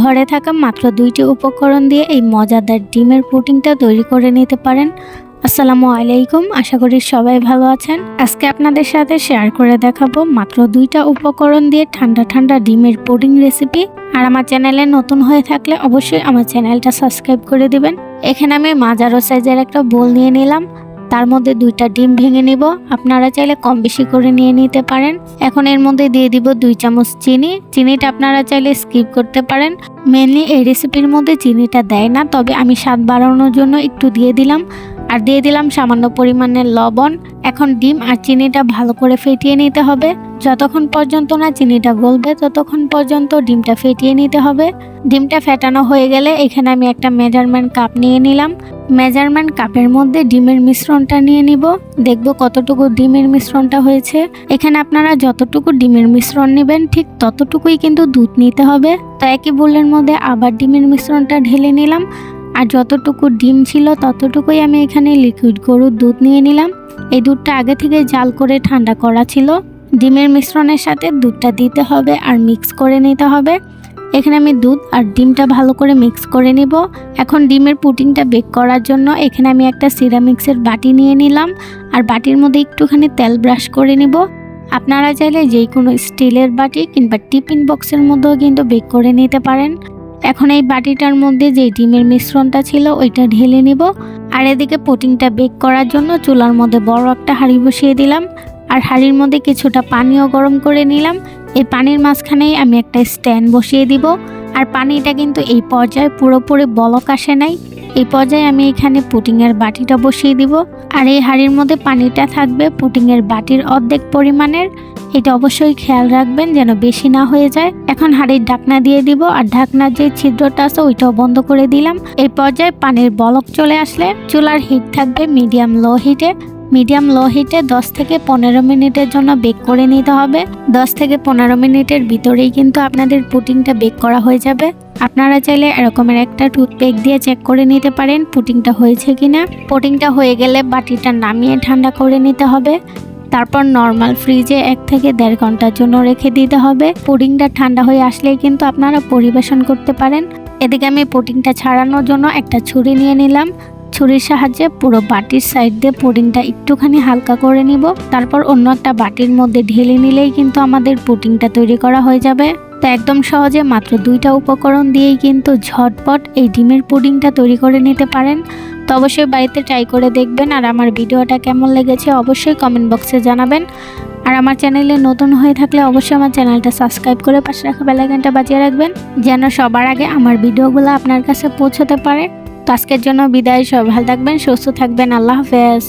ঘরে থাকা মাত্র দুইটি উপকরণ দিয়ে এই মজাদার ডিমের পুডিংটা তৈরি করে নিতে পারেন। আসসালামু আলাইকুম, আশা করি সবাই ভালো আছেন। আজকে আপনাদের সাথে শেয়ার করে দেখাবো মাত্র দুইটা উপকরণ দিয়ে ঠান্ডা ঠান্ডা ডিমের পুডিং রেসিপি। আর আমার চ্যানেলে নতুন হয়ে থাকলে অবশ্যই আমার চ্যানেলটা সাবস্ক্রাইব করে দিবেন। এখানে আমি মাজারো সাইজের একটা বোল নিয়ে নিলাম। তার মধ্যে দুইটা ডিম ভেঙে নিব। আপনারা চাইলে কম বেশি করে নিয়ে নিতে পারেন। এখন এর মধ্যে দিয়ে দিব দুই চামচ চিনি। চিনিটা আপনারা চাইলে স্কিপ করতে পারেন। মেনলি এই রেসিপির মধ্যে চিনিটা দেয় না, তবে আমি স্বাদ বাড়ানোর জন্য একটু দিয়ে দিলাম। আর দিয়ে দিলাম সামান্য পরিমাণে লবণ। এখন ডিম আর চিনিটা ভালো করে ফেটিয়ে নিতে হবে। যতক্ষণ পর্যন্ত না চিনিটা গলবে, ততক্ষণ পর্যন্ত ডিমটা ফেটিয়ে নিতে হবে। ডিমটা ফেটানো হয়ে গেলে এখানে আমি একটা মেজারমেন্ট কাপ নিয়ে নিলাম। মেজারমেন্ট কাপের মধ্যে ডিমের মিশ্রণটা নিয়ে নিব। দেখব কতটুকু ডিমের মিশ্রণটা হয়েছে। এখানে আপনারা যতটুকু ডিমের মিশ্রণ নেবেন, ঠিক ততটুকুই কিন্তু দুধ নিতে হবে। তো একই বোলের মধ্যে আবার ডিমের মিশ্রণটা ঢেলে নিলাম। আর যতটুকু ডিম ছিল ততটুকুই আমি এখানে লিকুইড গরুর দুধ নিয়ে নিলাম। এই দুধটা আগে থেকে জাল করে ঠান্ডা করা ছিল। ডিমের মিশ্রণের সাথে দুধটা দিতে হবে আর মিক্স করে নিতে হবে। এখানে আমি দুধ আর ডিমটা ভালো করে মিক্স করে নিব। এখন ডিমের পুটিংটা বেক করার জন্য এখানে আমি একটা সিরামিক্সের বাটি নিয়ে নিলাম। আর বাটির মধ্যে একটুখানি তেল ব্রাশ করে নিব। আপনারা চাইলে যে কোনো স্টিলের বাটি কিংবা টিফিন বক্সের মধ্যেও কিন্তু বেক করে নিতে পারেন। এখন এই বাটিটার মধ্যে যে ডিমের মিশ্রণটা ছিল, ওইটা ঢেলে নেব। আর এদিকে পোটিংটা বেক করার জন্য চুলার মধ্যে বড় একটা হাঁড়ি বসিয়ে দিলাম। আর হাঁড়ির মধ্যে কিছুটা পানিও গরম করে নিলাম। এই পানির মাঝখানেই আমি একটা স্ট্যান্ড বসিয়ে দিব। আর পানিটা কিন্তু এই পর্যায়ে পুরোপুরি বলক আসে নাই। এই পর্যায়ে আমি এখানে পুটিংয়ের বাটিটা বসিয়ে দিব। আর এই হাঁড়ির মধ্যে পানিটা থাকবে পুটিংয়ের বাটির অর্ধেক পরিমাণের। এটা অবশ্যই খেয়াল রাখবেন যেন বেশি না হয়ে যায়। এখন হাঁড়ির ঢাকনা দিয়ে দিব আর ঢাকনার যে ছিদ্রটা আছে ওইটাও বন্ধ করে দিলাম। এই পর্যায়ে পানির বলক চলে আসলে চুলার হিট থাকবে মিডিয়াম লো হিটে মিডিয়াম লো হিটে 10 থেকে পনেরো মিনিটের জন্য বেক করে নিতে হবে। 10 থেকে পনেরো মিনিটের ভিতরেই কিন্তু আপনাদের পুটিংটা বেক করা হয়ে যাবে। আপনারা চাইলে এরকমের একটা টুথপেক দিয়ে চেক করে নিতে পারেন পুটিংটা হয়েছে কিনা। পুটিংটা হয়ে গেলে বাটিটা নামিয়ে ঠান্ডা করে নিতে হবে। তারপর নর্মাল ফ্রিজে এক থেকে দেড় ঘণ্টার জন্য রেখে দিতে হবে। পুডিংটা ঠান্ডা হয়ে আসলেই কিন্তু আপনারা পরিবেশন করতে পারেন। এদিকে আমি পুটিংটা ছাড়ানোর জন্য একটা ছুরি নিয়ে নিলাম। ছুরির সাহায্যে পুরো বাটির সাইড দিয়ে পুডিংটা একটুখানি হালকা করে নিব। তারপর অন্য একটা বাটির মধ্যে ঢেলে নিলেই কিন্তু আমাদের পুডিংটা তৈরি করা হয়ে যাবে। তো একদম সহজে মাত্র দুইটা উপকরণ দিয়েই কিন্তু ঝটপট এই ডিমের পুডিংটা তৈরি করে নিতে পারেন। তো অবশ্যই বাড়িতে ট্রাই করে দেখবেন আর আমার ভিডিওটা কেমন লেগেছে অবশ্যই কমেন্ট বক্সে জানাবেন। আর আমার চ্যানেলে নতুন হয়ে থাকলে অবশ্যই আমার চ্যানেলটা সাবস্ক্রাইব করে পাশে রাখা বেলাইকানটা বাজিয়ে রাখবেন, যেন সবার আগে আমার ভিডিওগুলো আপনার কাছে পৌঁছতে পারে। আজকের জন্য বিদায় সব ভালো থাকবেন সুস্থ থাকবেন আল্লাহ হাফেজ।